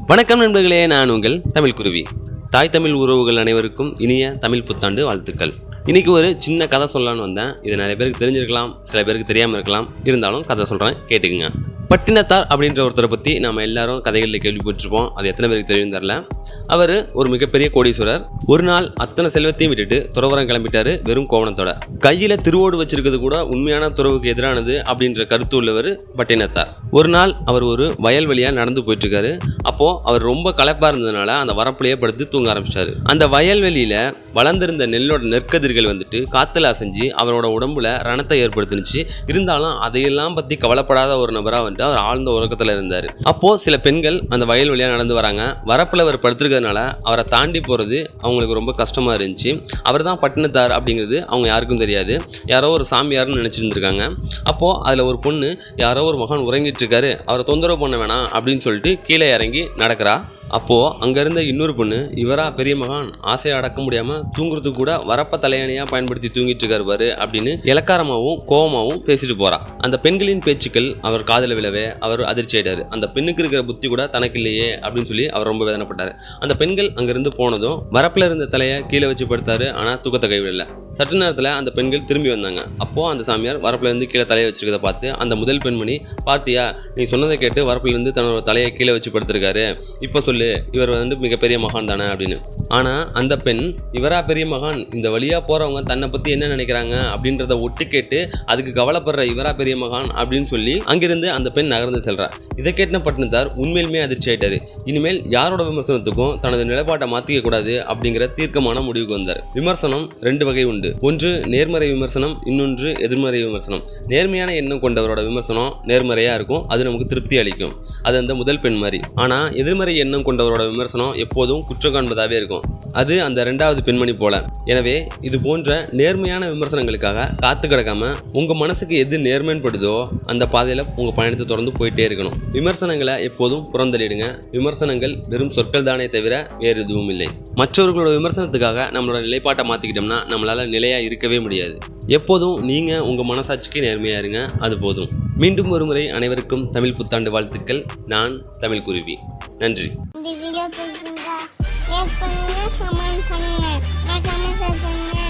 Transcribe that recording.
வணக்கம் நண்பர்களே நான் உங்கள் தமிழ் குருவி. தாய் தமிழ் உறவுகள் அனைவருக்கும் இனிய தமிழ் புத்தாண்டு வாழ்த்துக்கள். இன்னைக்கு ஒரு சின்ன கதை சொல்லலான்னு வந்தேன். இது நிறைய பேருக்கு தெரிஞ்சிருக்கலாம் சில பேருக்கு தெரியாமல் இருக்கலாம். இருந்தாலும் கதை சொல்கிறேன் கேட்டுக்குங்க. பட்டினத்தார் அப்படின்ற ஒருத்தரை பற்றி நம்ம எல்லாரும் கதைகளில் கேள்விப்பட்டிருப்போம். அது எத்தனை பேருக்கு தெரியும் தெரில அவர் ஒரு மிகப்பெரிய கோடீஸ்வரர். ஒரு நாள் அத்தனை செல்வத்தையும் விட்டுட்டு துறவரம் கிளம்பிட்டாரு வெறும் கோவணத்தோட. கையில் திருவோடு வச்சிருக்கிறது கூட உண்மையான துறவுக்கு எதிரானது அப்படின்ற கருத்து உள்ளவர் பட்டினத்தார். ஒரு நாள் அவர் ஒரு வயல் வழியாக நடந்து போயிட்டு இருக்காரு அப்போ அவர் ரொம்ப களைப்பாக இருந்ததுனால அந்த வரப்புலையே படுத்து தூங்க ஆரம்பிச்சிட்டாரு. அந்த வயல்வெளியில் வளர்ந்திருந்த நெல்லோட நெற்கதிர்கள் வந்துட்டு காத்துல அசைஞ்சு அவரோட உடம்புல ரணத்தை ஏற்படுத்தினுச்சு. இருந்தாலும் அதையெல்லாம் பற்றி கவலைப்படாத ஒரு நபராக வந்துட்டு அவர் ஆழ்ந்த உறக்கத்தில் இருந்தார். அப்போது சில பெண்கள் அந்த வயல் வழியாக நடந்து வராங்க. வரப்பில் அவர் படுத்திருக்கிறதுனால அவரை தாண்டி போறது அவங்களுக்கு ரொம்ப கஷ்டமாக இருந்துச்சு. அவர் தான் பட்டினத்தார் அப்படிங்கிறது அவங்க யாருக்கும் தெரியாது. யாரோ ஒரு சாமியார்னு நினச்சிருந்துருக்காங்க. அப்போது அதில் ஒரு பொண்ணு யாரோ ஒரு மகன் உறங்கிட்டு இருக்காரு. அவரை தொந்தரவு பண்ண வேணாம் அப்படின்னு சொல்லிட்டு கீழே இறங்கி நடக்கிறா. அப்போது அங்கேருந்த இன்னொரு பொண்ணு இவரா பெரிய மகான் ஆசையை அடக்க முடியாமல் தூங்குறதுக்கு கூட வரப்ப தலையணையாக பயன்படுத்தி தூங்கிட்டு இருக்காரு பாரு அப்படின்னு இலக்காரமாகவும் கோபமாகவும் பேசிட்டு போறா. அந்த பெண்களின் பேச்சுக்கள் அவர் காதில் விழவே அவர் அதிர்ச்சி ஆயிட்டாரு. அந்த பெண்ணுக்கு இருக்கிற புத்தி கூட தனக்கு இல்லையே அப்படின்னு சொல்லி அவர் ரொம்ப வேதனைப்பட்டாரு. அந்த பெண்கள் அங்கிருந்து போனதும் வரப்பில் இருந்த தலையை கீழே வச்சு படுத்தாரு ஆனால் தூக்கத்தை கைவிடல. சற்று நேரத்தில் அந்த பெண்கள் திரும்பி வந்தாங்க. அப்போ அந்த சாமியார் வரப்புல இருந்து கீழே தலையை வச்சிருக்கத பார்த்து அந்த முதல் பெண்மணி பார்த்தியா நீ சொன்னதை கேட்டு வரப்புல இருந்து தன்னோட தலையை கீழே வச்சு படுத்திருக்காரு. இப்போ சொல்லு இவர் வந்து மிகப்பெரிய மகான் தானே அப்படின்னு. ஆனால் அந்த பெண் இவரா பெரிய மகான்? இந்த வழியா போறவங்க தன்னை பற்றி என்ன நினைக்கிறாங்க? அப்படின்றத ஒட்டு கேட்டு அதுக்கு கவலைப்படுற இவரா பெரிய மகான்? அப்படின்னு சொல்லி அங்கிருந்து அந்த பெண் நகர்ந்து செல்றா. இதை கேட்டின பட்டினத்தார் உண்மையிலுமே அதிர்ச்சி ஆயிட்டாரு. இனிமேல் யாரோட விமர்சனத்துக்கும் தனது நிலைப்பாட்டை மாத்திக்க கூடாது அப்படிங்கிற தீர்க்கமான முடிவுக்கு வந்தார். விமர்சனம் ரெண்டு வகை உண்டு. ஒன்று நேர்மறை விமர்சனம். இன்னொன்று எதிர்மறை விமர்சனம். நேர்மையான எண்ணம் கொண்டவரோட விமர்சனம் நேர்மறையா இருக்கும். அது நமக்கு திருப்தி அளிக்கும். அது அந்த முதல் பெண் மாதிரி ஆனா எதிர்மறை எண்ணம் கொண்டவரோட விமர்சனம் எப்போதும் குற்றம் காண்பதாகவே இருக்கும். அது அந்த ரெண்டாவது பெண்மணி போல. எனவே இது போன்ற நேர்மையான விமர்சனங்களுக்காக காத்து கிடக்காம உங்க மனசுக்கு எது நேர்மைன்னு படுதோ அந்த பாதையில உங்க பயணத்தை தொடர்ந்து போயிட்டே இருக்கணும். விமர்சனங்களை எப்போதும் புறந்தள்ளிடுங்க. விமர்சனங்கள் வெறும் சொற்கள் தானே தவிர வேறு எதுவும் இல்லை. மற்றவர்களோட விமர்சனத்துக்காக நம்மளோட நிலைப்பாட்டை மாத்திக்கிட்டோம்னா நம்மளால நிலையா இருக்கவே முடியாது. எப்போதும் நீங்க உங்க மனசாட்சிக்கு நேர்மையா இருங்க. அது போதும். மீண்டும் ஒருமுறை அனைவருக்கும் தமிழ் புத்தாண்டு வாழ்த்துக்கள். நான் தமிழ் குருவி. நன்றி. সঙ্গে সমান সঙ্গে রাজা জন্য